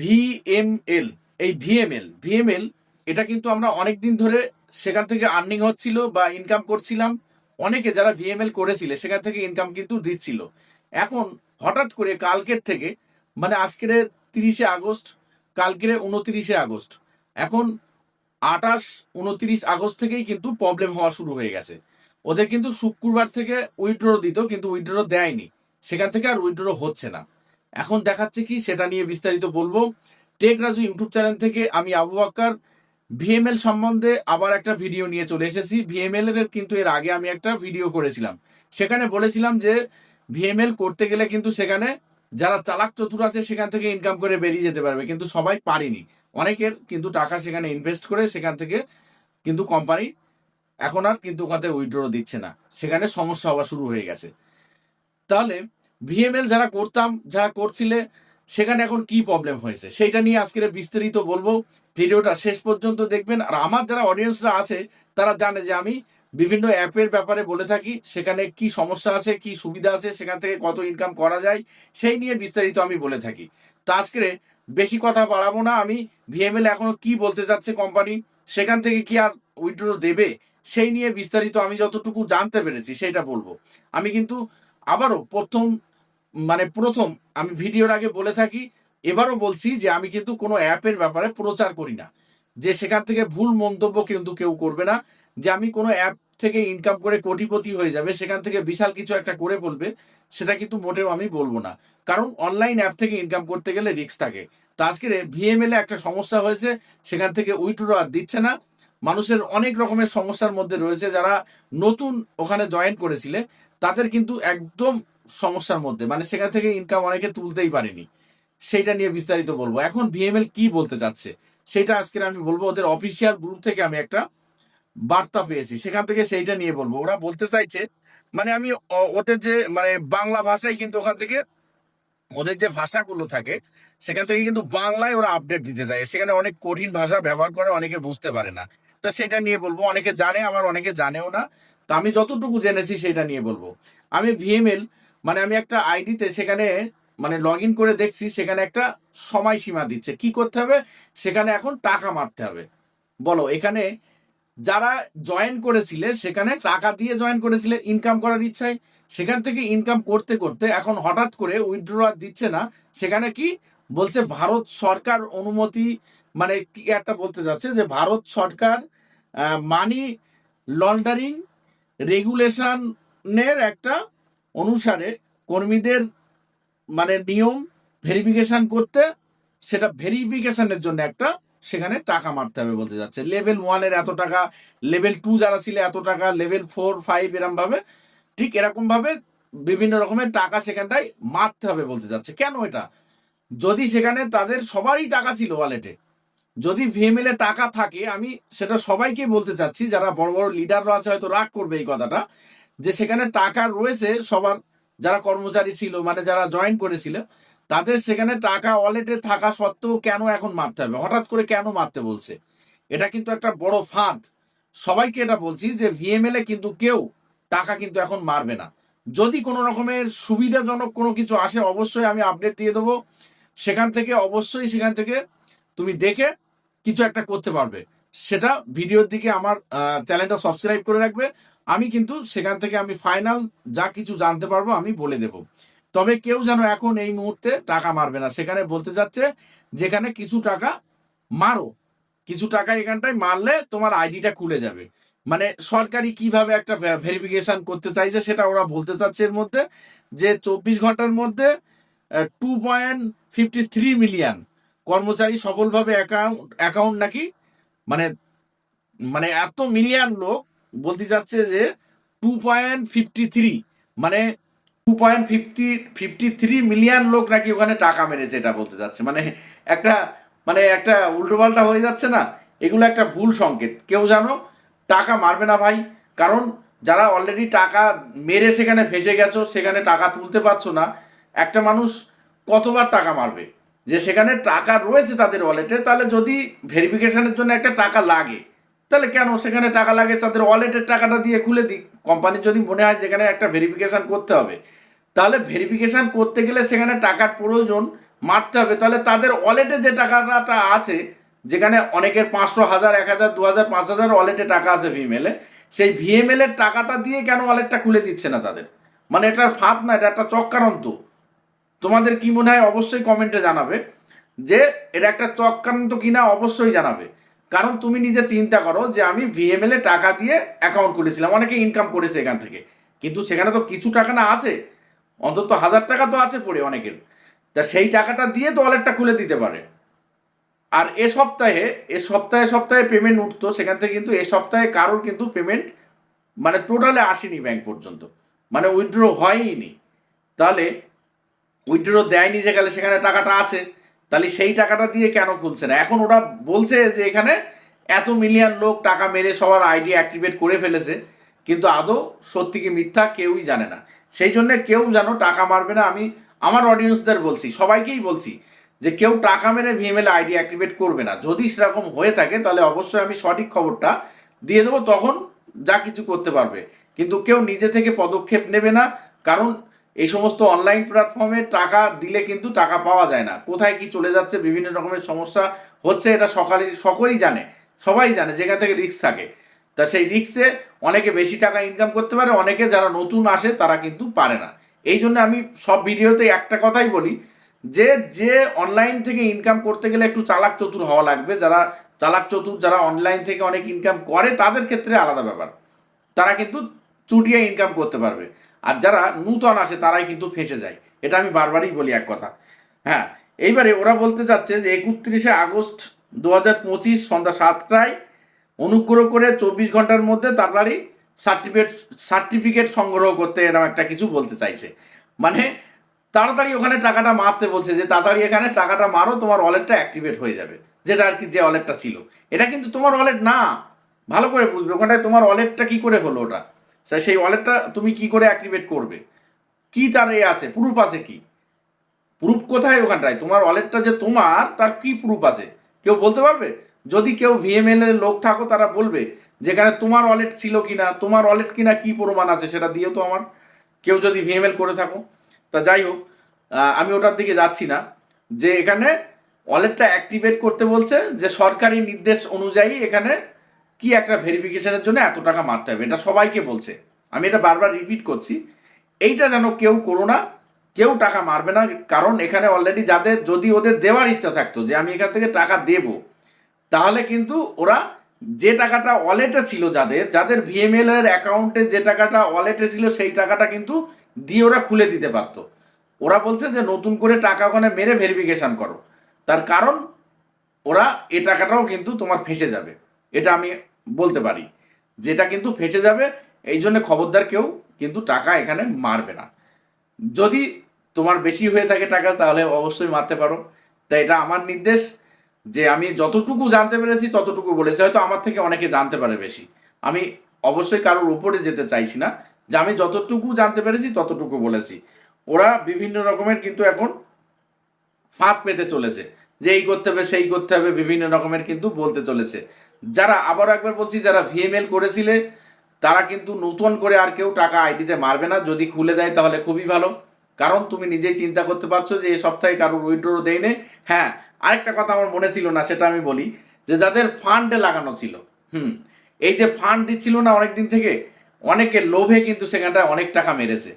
ভিএমএল এই ভিএমএল ভিএমএল এটা কিন্তু আমরা অনেক দিন ধরে সেখান থেকে আর্নিং হচ্ছিল বা ইনকাম করছিলাম। অনেকে যারা ভিএমএল করেছিল, সেখান থেকে ইনকাম কিন্তু দিচ্ছিল। এখন হঠাৎ করে কালকের থেকে মানে আজকের তিরিশে আগস্ট, কালকের উনত্রিশে আগস্ট, এখন আঠাশ, উনত্রিশ আগস্ট থেকেই কিন্তু প্রবলেম হওয়া শুরু হয়ে গেছে। ওদের কিন্তু শুক্রবার থেকে উইথড্র দিত কিন্তু উইথড্র দেয়নি। সেখান থেকে আর উইথড্র হচ্ছে না। এখন দেখাচ্ছে কি সেটা নিয়ে বিস্তারিত বলব। টেক রাজু ইউটিউব চ্যানেল থেকে আমি আবু বাক্কার। ভিএমএল সম্বন্ধে আবার একটা ভিডিও নিয়ে চলে এসেছি। ভিএমএল এর কিন্তু এর আগে আমি একটা ভিডিও করেছিলাম। সেখানে বলেছিলাম যে ভিএমএল করতে গেলে কিন্তু সেখানে যারা চালাক চতুর আছে সেখান থেকে ইনকাম করে বেরিয়ে যেতে পারবে, কিন্তু সবাই পারেনি। অনেকের কিন্তু টাকা সেখানে ইনভেস্ট করে সেখান থেকে কিন্তু কোম্পানি এখন আর কিন্তু ওখান থেকে উইথড্র দিচ্ছে না। সেখানে সমস্যা হওয়া শুরু হয়ে গেছে। তাহলে ভিএমএল যারা করতাম, যারা করছিলে, সেখানে এখন কি প্রবলেম হয়েছে? সেইটা নিয়ে আজকের বিস্তারিত বলব। ভিডিওটা শেষ পর্যন্ত দেখবেন। আর আমার যারা অডিয়েন্সরা আছে, তারা জানে যে আমি বিভিন্ন অ্যাপের ব্যাপারে বলে থাকি, সেখানে কি সমস্যা আছে, কি সুবিধা আছে, সেখান থেকে কত ইনকাম করা যায়, সেই নিয়ে বিস্তারিত আমি বলে থাকি। তা আজকে বেশি কথা বাড়াবো না আমি। ভিএমএল এখনও কি বলতে চাচ্ছে কোম্পানি সেখান থেকে কি আর উইথড্র দেবে, সেই নিয়ে বিস্তারিত আমি যতটুকু জানতে পেরেছি, সেটা বলব। আমি কিন্তু আবারও প্রথম মানে প্রথম, আমি ভিডিওর আগে বলে থাকি, এবারও বলছি যে আমি কিন্তু কোনো অ্যাপের ব্যাপারে প্রচার করি না। যে সেখান থেকে ভুল মন্তব্য কিন্তু কেউ করবে না। যে আমি কোনো অ্যাপ থেকে ইনকাম করে কোটিপতি হয়ে যাবে, সেখান থেকে বিশাল কিছু একটা করে বলবে, সেটা কিন্তু মোটেও আমি বলব না। কারণ অনলাইন অ্যাপ থেকে ইনকাম করতে গেলে রিস্ক থাকে। তা আজকে ভিএমএল এ একটা সমস্যা হয়েছে, সেখান থেকে উইটুরো আর দিচ্ছে না। মানুষের অনেক রকমের সমস্যার মধ্যে রয়েছে যারা নতুন ওখানে জয়েন করেছিলে, তাদের কিন্তু একদম সমস্যার মধ্যে। মানে সেখান থেকে ইনকাম অনেকে তুলতেই পারেনি। সেটা নিয়ে বিস্তারিত বলব। এখন ভিএমএল কি বলতে চাচ্ছে? সেটা আজকে আমি বলব। ওদের অফিসিয়াল গ্রুপ থেকে আমি একটা বার্তা পেয়েছি। সেখান থেকে সেইটা নিয়ে বলব। ওরা বলতে চাইছে মানে আমি ওদের যে মানে বাংলা ভাষায় কিন্তু ওখান থেকে ওদের যে ভাষাগুলো থাকে, সেখান থেকে কিন্তু বাংলায় ওরা আপডেট দিতে চায়। সেখানে অনেক কঠিন ভাষা ব্যবহার করে অনেকে বুঝতে পারে না। তো সেটা নিয়ে বলব। অনেকে জানে আবার অনেকে জানেও না। তো আমি যতটুকু জেনেছি, সেটা নিয়ে বলব। আমি ভিএমএল মানে আমি একটা আইডিতে সেখানে মানে লগ ইন করে দেখছি, সেখানে একটা সময়সীমা দিচ্ছে। কি করতে হবে? সেখানে এখন টাকা মারতে হবে। বলো, এখানে যারা জয়েন করেছিলে, সেখানে টাকা দিয়ে জয়েন করেছিলে ইনকাম করার ইচ্ছায়। সেখান থেকে ইনকাম করতে করতে এখন হঠাৎ করে উইথড্র দিচ্ছে না। সেখানে কি? বলছে ভারত সরকার অনুমতি মানে কি একটা বলতে যাচ্ছে যে ভারত সরকার মানি লন্ডারিং রেগুলেশনের একটা অনুসারে কর্মীদের মানে নিয়ম ভেরিফিকেশন করতে সেটা ভেরিফিকেশনের জন্য একটা সেখানে টাকা মারতে হবে বলতে যাচ্ছে। লেভেল ওয়ানের এত টাকা লেভেল টু যারা ছিল এত টাকা লেভেল ফোর ফাইভ এরম ভাবে ঠিক এরকম ভাবে বিভিন্ন রকমের টাকা সেখানটায় মারতে হবে বলতে যাচ্ছে। কেন এটা? যদি সেখানে তাদের সবারই টাকা ছিল ওয়ালেটে যদি ভিএমএল এ টাকা থাকে, আমি সেটা সবাইকে বলতে চাচ্ছি, যারা বড় বড় লিডাররা আছে হয়তো রাগ করবে এই কথাটা যে সেখানে টাকা রয়েছে সবার, যারা কর্মচারী ছিল মানে যারা জয়েন করেছিল, তাদের সেখানে টাকা ওয়ালেটে থাকা সত্ত্বেও কেন এখন মারতে হবে? হঠাৎ করে কেন মারতে বলছে? এটা কিন্তু একটা বড় ফাঁদ। সবাইকে এটা বলছি যে ভিএমএল এ কিন্তু কেউ টাকা কিন্তু এখন মারবে না। যদি কোনো রকমের সুবিধাজনক কোনো কিছু আসে, অবশ্যই আমি আপডেট দিয়ে দেবো। সেখান থেকে অবশ্যই সেখান থেকে তুমি দেখে কিছু একটা করতে পারবে। সেটা ভিডিওর দিকে আমার চ্যানেলটা সাবস্ক্রাইব করে রাখবে। আমি কিন্তু সেখান থেকে আমি ফাইনাল যা কিছু জানতে পারব আমি বলে দেব। তবে কেউ যেন এখন এই মুহূর্তে টাকা মারবে না। সেখানে বলতে যাচ্ছে, যেখানে কিছু টাকা মারো, কিছু টাকা এখানটায় মারলে তোমার আইডিটা খুলে যাবে। মানে সরকারি কীভাবে একটা ভেরিফিকেশন করতে চাইছে সেটা ওরা বলতে চাচ্ছে এর মধ্যে যে চব্বিশ ঘণ্টার মধ্যে two point fifty three million কর্মচারী সফলভাবে অ্যাকাউন্ট অ্যাকাউন্ট নাকি মানে মানে এত মিলিয়ন লোক বলতে যাচ্ছে যে টু পয়েন্ট ফিফটি থ্রি মানে two point fifty fifty three million লোক নাকি ওখানে টাকা মেরেছে এটা বলতে যাচ্ছে মানে একটা মানে একটা উল্টোপাল্টা হয়ে যাচ্ছে না? এগুলো একটা ভুল সংকেত। কেউ জানো টাকা মারবে না ভাই। কারণ যারা অলরেডি টাকা মেরে সেখানে ফেসে গেছো, সেখানে টাকা তুলতে পারছ না, একটা মানুষ কতবার টাকা মারবে? যে সেখানে টাকা রয়েছে তাদের ওয়ালেটে তাহলে যদি ভেরিফিকেশনের জন্য একটা টাকা লাগে, তাহলে কেন সেখানে টাকা লাগে? তাদের ওয়ালেটের টাকাটা দিয়ে খুলে দিই কোম্পানির যদি মনে হয় যেখানে একটা ভেরিফিকেশান করতে হবে, তাহলে ভেরিফিকেশান করতে গেলে সেখানে টাকার প্রয়োজন মারতে হবে। তাহলে তাদের ওয়ালেটে যে টাকাটা আছে, যেখানে অনেকের পাঁচশো হাজার, এক হাজার, দু হাজার, পাঁচ হাজার ওয়ালেটে টাকা আছে ভিএমএলে সেই ভিএমএল এর টাকাটা দিয়ে কেন ওয়ালেটটা খুলে দিচ্ছে না তাদের? মানে এটার ফাঁদ না, এটা একটা চক্রান্ত। তোমাদের কি মনে হয় অবশ্যই কমেন্টে জানাবে যে এটা একটা চক্রান্ত কিনা অবশ্যই জানাবে। কারণ তুমি নিজে চিন্তা করো যে আমি ভিএমএল এ টাকা দিয়ে অ্যাকাউন্ট খুলেছিলাম, অনেকে ইনকাম করেছে এখান থেকে। কিন্তু সেখানে তো কিছু টাকা না আছে, অন্তত হাজার টাকা তো আছে পড়ে অনেকের। তা সেই টাকাটা দিয়ে তো ওয়ালেটটা খুলে দিতে পারে। আর এ সপ্তাহে এ সপ্তাহে সপ্তাহে পেমেন্ট উঠতো, সেখান থেকে কিন্তু এ সপ্তাহে কারোর কিন্তু পেমেন্ট মানে টোটালে আসেনি ব্যাংক পর্যন্ত। মানে উইথড্র হয়নি তাহলে উইথড্র দেয়নি গেলে সেখানে টাকাটা আছে, তাহলে সেই টাকাটা দিয়ে কেন খুলছে না? এখন ওরা বলছে যে এখানে এত মিলিয়ন লোক টাকা মেরে সবার আইডি অ্যাক্টিভেট করে ফেলেছে, কিন্তু আদৌ সত্যি কি মিথ্যা কেউই জানে না। সেই জন্য কেউ যেন টাকা মারবে না, আমি আমার অডিয়েন্সদের বলছি, সবাইকেই বলছি যে কেউ টাকা মেরে ভিএমএল আইডি অ্যাক্টিভেট করবে না। যদি সেরকম হয়ে থাকে, তাহলে অবশ্যই আমি সঠিক খবরটা দিয়ে দেবো, তখন যা কিছু করতে পারবে। কিন্তু কেউ নিজে থেকে পদক্ষেপ নেবে না, কারণ এই সমস্ত অনলাইন প্ল্যাটফর্মে টাকা দিলে কিন্তু টাকা পাওয়া যায় না। কোথায় কি চলে যাচ্ছে, বিভিন্ন রকমের সমস্যা হচ্ছে, এটা সকালে সকলেই জানে, সবাই জানে, যেখান থেকে রিক্স থাকে। তা সেই রিক্সে অনেকে বেশি টাকা ইনকাম করতে পারে, অনেকে যারা নতুন আসে তারা কিন্তু পারে না। এই জন্য আমি সব ভিডিওতে একটা কথাই বলি, যে যে অনলাইন থেকে ইনকাম করতে গেলে একটু চালাক চতুর হওয়া লাগবে। যারা চালাক চতুর, যারা অনলাইন থেকে অনেক ইনকাম করে, তাদের ক্ষেত্রে আলাদা ব্যাপার। তারা কিন্তু চুটিয়ে ইনকাম করতে পারবে। আর যারা নূতন আসে, তারাই কিন্তু ফেঁসে যায়। এটা আমি বারবারই বলি এক কথা। হ্যাঁ এইবারে ওরা বলতে চাচ্ছে যে একত্রিশে আগস্ট দু হাজার পঁচিশ সন্ধ্যা সাতটায় অনুগ্রহ করে চব্বিশ ঘণ্টার মধ্যে তাড়াতাড়ি সার্টিফিকেট সার্টিফিকেট সংগ্রহ করতে এরকম একটা কিছু বলতে চাইছে। মানে তাড়াতাড়ি ওখানে টাকাটা মারতে বলছে যে তাড়াতাড়ি এখানে টাকাটা মারো, তোমার ওয়ালেটটা অ্যাক্টিভেট হয়ে যাবে। যেটা আর কি যে ওয়ালেটটা ছিল। এটা কিন্তু তোমার ওয়ালেট না। ভালো করে বুঝবে, ওখানটায় তোমার ওয়ালেটটা কি করে হলো ওটা? সেই ওয়ালেটটা তুমি কি করে অ্যাক্টিভেট করবে? কি তার এ আছে? প্রুফ আছে কি? প্রুফ কোথায় ওখানটায়? তোমার ওয়ালেটটা যে তোমার, তার কি প্রুফ আছে? কেউ বলতে পারবে? যদি কেউ ভিএমএল এর লোক থাকো, তারা বলবে যেখানে তোমার ওয়ালেট ছিল কিনা, তোমার ওয়ালেট কিনা কি প্রমাণ আছে সেটা দিও তো আমার। কেউ যদি ভিএমএল করে থাকো। তা যাই হোক আমি ওটার দিকে যাচ্ছি না। যে এখানে ওয়ালেটটা অ্যাক্টিভেট করতে বলছে যে সরকারি নির্দেশ অনুযায়ী এখানে কি একটা ভেরিফিকেশনের জন্য এত টাকা মারতে হবে? এটা সবাইকে বলছে। আমি এটা বারবার রিপিট করছি। এইটা যেন কেউ করো না, কেউ টাকা মারবে না, কারণ এখানে অলরেডি যাদের, যদি ওদের দেওয়ার ইচ্ছা থাকতো যে আমি এখান থেকে টাকা দেব, তাহলে কিন্তু ওরা যে টাকাটা ওয়ালেটে ছিল যাদের যাদের ভিএমএল এর অ্যাকাউন্টে যে টাকাটা ওয়ালেটে ছিল সেই টাকাটা কিন্তু দিয়ে ওরা খুলে দিতে পারতো। ওরা বলছে যে নতুন করে টাকা ওখানে মেরে ভেরিফিকেশন করো। তার কারণ ওরা এ টাকাটাও কিন্তু তোমার ফেসে যাবে। এটা আমি বলতে পারি। যেটা কিন্তু ফেসে যাবে, এই জন্য খবরদার কেউ কিন্তু টাকা এখানে মারবে না। যদি তোমার বেশি হয়ে থাকে টাকা, তাহলে অবশ্যই মারতে পারো। তাই এটা আমার নির্দেশ, যে আমি যতটুকু জানতে পেরেছি ততটুকু বলেছি। হয়তো আমার থেকে অনেকে জানতে পারে বেশি। আমি অবশ্যই কারোর উপরে যেতে চাইছি না। যে আমি যতটুকু জানতে পেরেছি ততটুকু বলেছি। ওরা বিভিন্ন রকমের কিন্তু এখন ফাঁক পেতে চলেছে। যে এই করতে হবে, সেই করতে হবে, বিভিন্ন রকমের কিন্তু বলতে চলেছে। যারা আবার একবার বলছি, যারা ভিএমএল করেছিলে, তারা কিন্তু নতুন করে আর কেউ টাকা আইডিতে মারবে না। যদি খুলে দেয় তাহলে খুবই ভালো। কারণ তুমি নিজেই চিন্তা করতে পারছ যে এই সপ্তাহে কারোর উইড্রো দেয় নে হ্যাঁ আরেকটা কথা আমার মনে ছিল না, সেটা আমি বলি যে যাদের ফান্ডে লাগানো ছিল, হুম, এই যে ফান্ড দিচ্ছিল না অনেক দিন থেকে অনেকের লোভে কিন্তু সেখানটায় অনেক টাকা মেরেছে।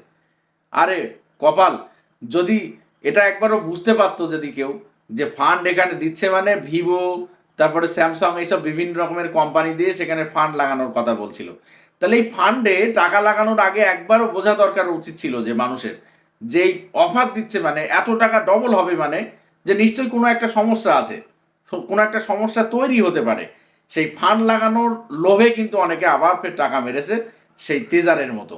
আরে, কপাল, যদি এটা একবারও বুঝতে পারতো যদি কেউ যে ফান্ড এখানে দিচ্ছে মানে ভিভো তারপরে স্যামসাং এইসব বিভিন্ন রকমের কোম্পানি দিয়ে সেখানে ফান্ড লাগানোর কথা বলছিল। তাহলে এই ফান্ডে টাকা লাগানোর আগে একবারও বোঝা দরকার উচিত ছিল যে মানুষের, যে এই অফার দিচ্ছে মানে এত টাকা ডবল হবে মানে যে নিশ্চয়ই কোনো একটা সমস্যা আছে কোনো একটা সমস্যা তৈরি হতে পারে। সেই ফান্ড লাগানোর লোভে কিন্তু অনেকে আবার ফের টাকা মেরেছে সেই তেজারের মতো।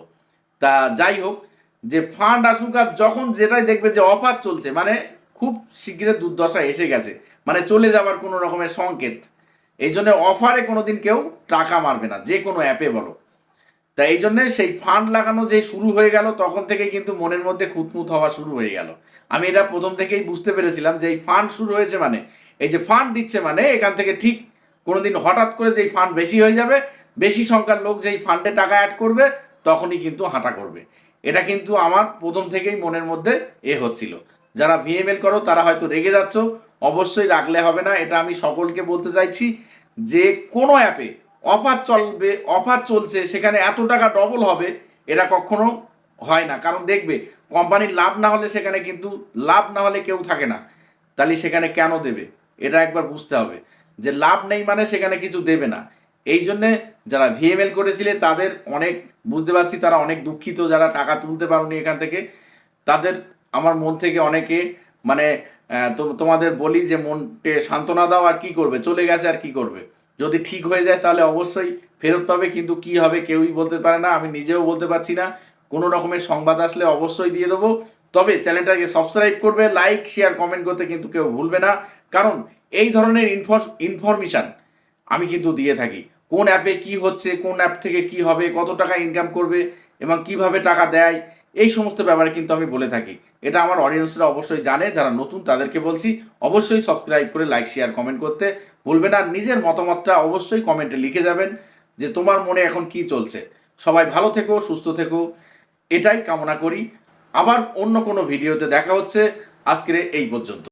তা যাই হোক, যে ফান্ড আসুক আর যখন যেটাই দেখবে যে অফার চলছে মানে খুব শীঘ্রই দুর্দশা এসে গেছে। মানে চলে যাওয়ার কোনো রকমের সংকেত। এই জন্য অফারে কোনোদিন কেউ টাকা মারবে না, যে কোনো অ্যাপে বলো। তা এই জন্য সেই ফান্ড লাগানো যে শুরু হয়ে গেল, তখন থেকে কিন্তু মনের মধ্যে খুঁতমুত হওয়া শুরু হয়ে গেল। আমি এটা প্রথম থেকেই বুঝতে পেরেছিলাম যে এই ফান্ড শুরু হয়েছে মানে এই যে ফান্ড দিচ্ছে মানে এখান থেকে ঠিক কোনো দিন হঠাৎ করে যেই ফান্ড বেশি হয়ে যাবে, বেশি সংখ্যার লোক যেই ফান্ডে টাকা অ্যাড করবে, তখনই কিন্তু হাঁটা করবে। এটা কিন্তু আমার প্রথম থেকেই মনের মধ্যে এ হচ্ছিল। যারা ভিএমএল করো, তারা হয়তো রেগে যাচ্ছ অবশ্যই রাখলে হবে না, এটা আমি সকলকে বলতে চাইছি যে কোনো অ্যাপে অফার চলবে অফার চলছে, সেখানে এত টাকা ডবল হবে, এটা কখনো হয় না। কারণ দেখবে কোম্পানির লাভ না হলে সেখানে কিন্তু লাভ না হলে কেউ থাকে না। তাহলে সেখানে কেন দেবে? এটা একবার বুঝতে হবে। যে লাভ নেই মানে সেখানে কিছু দেবে না। এই জন্যে যারা ভিএমএল করেছিলে, তাদের অনেক, বুঝতে পারছি তারা অনেক দুঃখিত যারা টাকা তুলতে পারোনি এখান থেকে। তাদের আমার মন থেকে অনেকে মানে তো তোমাদের বলি যে মনকে সান্ত্বনা দাও আর কি করবে? চলে গেছে আর কি করবে? যদি ঠিক হয়ে যায় তাহলে অবশ্যই ফেরত পাবে, কিন্তু কি হবে কেউই বলতে পারে না, আমি নিজেও বলতে পারছি না। কোনো রকমের সংবাদ আসলে অবশ্যই দিয়ে দেবো। তবে চ্যানেলটাকে সাবস্ক্রাইব করবে লাইক শেয়ার কমেন্ট করতে কিন্তু কেউ ভুলবে না। কারণ এই ধরনের ইনফরমেশান আমি কিন্তু দিয়ে থাকি। কোন অ্যাপে কি হচ্ছে, কোন অ্যাপ থেকে কি হবে, কত টাকা ইনকাম করবে, এবং কীভাবে টাকা দেয় এই সমস্ত ব্যাপারে কিন্তু আমি বলে থাকি। এটা আমার অডিয়েন্সরা অবশ্যই জানে, যারা নতুন তাদেরকে বলছি, অবশ্যই সাবস্ক্রাইব করে লাইক শেয়ার কমেন্ট করতে ভুলবে না। নিজের মতামতটা অবশ্যই কমেন্টে লিখে যাবেন যে তোমার মনে এখন কি চলছে। সবাই ভালো থেকো, সুস্থ থেকো। এটাই কামনা করি। আবার অন্য কোনো ভিডিওতে দেখা হচ্ছে। আজকের এই পর্যন্ত।